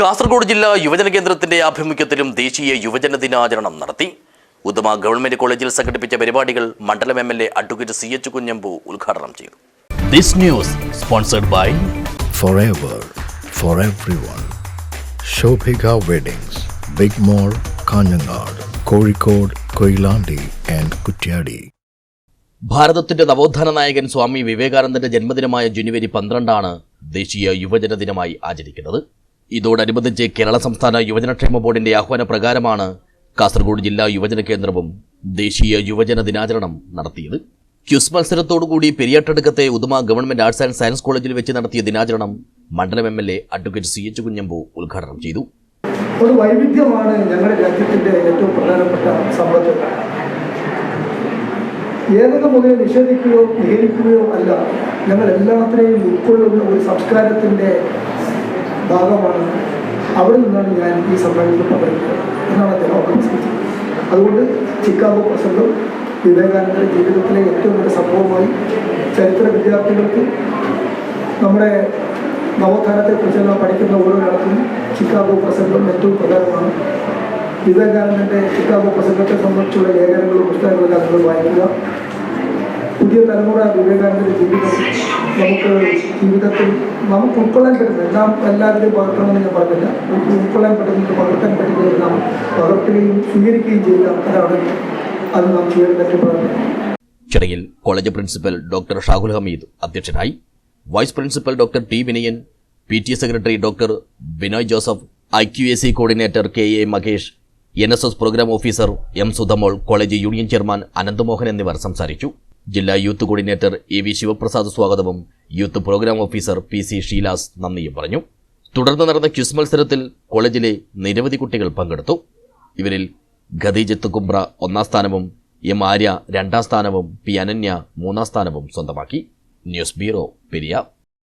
കാസർഗോഡ് ജില്ലാ യുവജന കേന്ദ്രത്തിന്റെ ആഭിമുഖ്യത്തിലും ദേശീയ യുവജന ദിനാചരണം നടത്തി. ഉദമ ഗവൺമെന്റ് കോളേജിൽ സംഘടിപ്പിച്ച പരിപാടികൾ മണ്ഡലം M L A advocate C H Kunhambu ഉദ്ഘാടനം ചെയ്തു. This news sponsored by forever for everyone. Shobhika Weddings, Big mall Kanhangad Kozhikode Koilandi and Kuttiadi ഭാരതത്തിന്റെ നവോത്ഥാന നായകൻ സ്വാമി വിവേകാനന്ദന്റെ ജന്മദിനമായ ജനുവരി പന്ത്രണ്ടാണ് ദേശീയ യുവജന ദിനമായി ആചരിക്കുന്നത്. ഇതോടനുബന്ധിച്ച് കേരള സംസ്ഥാന യുവജനക്ഷേമ ബോർഡിന്റെ ആഹ്വാന പ്രകാരമാണ് കാസർഗോഡ് ജില്ലാ യുവജന കേന്ദ്രവും ദേശീയ യുവജന ദിനാചരണം നടത്തിയത്. ക്യുസ് മത്സരത്തോടുകൂടി പെരിയാട്ടടുക്കത്തെ Uduma government arts and science കോളേജിൽ വെച്ച് നടത്തിയ ദിനാചരണം മണ്ഡലം M L A advocate C H Kunhambu ഉദ്ഘാടനം ചെയ്തു. ഒരു വൈവിധ്യമാണ് ഞങ്ങളുടെ രാജ്യത്തിന്റെ ഏറ്റവും പ്രധാനപ്പെട്ട സമ്പത്ത് ഏതൊക്കെ മുതൽ നിഷേധിക്കുകയോ നിഹരിക്കുകയോ അല്ല ഞങ്ങൾ എല്ലാത്തിനെയും ഉൾക്കൊള്ളുന്ന ഒരു സംസ്കാരത്തിന്റെ ഭാഗമാണ് അവിടെ നിന്നാണ് ഞാൻ ഈ സമ്മേളനത്തിൽ പങ്കെടുക്കുന്നത് എന്നാണ് അദ്ദേഹം ഓർമ്മിച്ചത് അതുകൊണ്ട് ചിക്കാഗോ പ്രസംഗം വിവേകാനന്ദന്റെ ജീവിതത്തിലെ ഏറ്റവും വലിയ സംഭവമായി ചരിത്ര വിദ്യാർത്ഥികൾക്ക് നമ്മുടെ നവോത്ഥാനത്തെക്കുറിച്ചെല്ലാം പഠിക്കുന്ന ഓരോരാൾക്കും ചിക്കാഗോ പ്രസംഗം ഏറ്റവും പ്രധാനമാണ്. വിവേകാനന്ദന്റെ ചിക്കാഗോ പ്രസംഗത്തെ സംബന്ധിച്ചുള്ള ലേഖനങ്ങളും പുസ്തകങ്ങളും എല്ലാം നിങ്ങൾ വായിക്കുക. പുതിയ തലമുറ വിവേകാനന്ദന്റെ ജീവിതം നമുക്ക് ജീവിതത്തിൽ നമുക്ക് ഉൾക്കൊള്ളാൻ പറ്റുന്ന എല്ലാം എല്ലാവരുടെയും പകർത്തണമെന്ന് ഞാൻ പറഞ്ഞില്ല. ഉൾക്കൊള്ളാൻ പറ്റുന്നത് പകർത്താൻ പറ്റുന്നത് നാം പകർത്തുകയും സ്വീകരിക്കുകയും ചെയ്യുക അതാണ് അത് നാം ചെയ്യേണ്ടതെന്ന് പറഞ്ഞു. ചടങ്ങിൽ college principal doctor Shahul Hameed അധ്യക്ഷനായി vice principal doctor T Vinayan P T secretary doctor Binoy Joseph I Q A C coordinator K A Makesh N S S programme officer M Sudhamol college union chairman Ananthamohan എന്നിവർ സംസാരിച്ചു. ജില്ലാ youth coordinator A V Sivaprasad സ്വാഗതവും youth programme officer P C Sheelas നന്ദിയും പറഞ്ഞു. തുടർന്ന് നടന്ന quiz മത്സരത്തിൽ കോളേജിലെ നിരവധി കുട്ടികൾ പങ്കെടുത്തു. ഇവരിൽ ഖദീജത്ത് കുംബ്ര ഒന്നാം സ്ഥാനവും എം ആര്യ രണ്ടാം സ്ഥാനവും പി അനന്യ മൂന്നാം സ്ഥാനവും സ്വന്തമാക്കി. News bureau Periya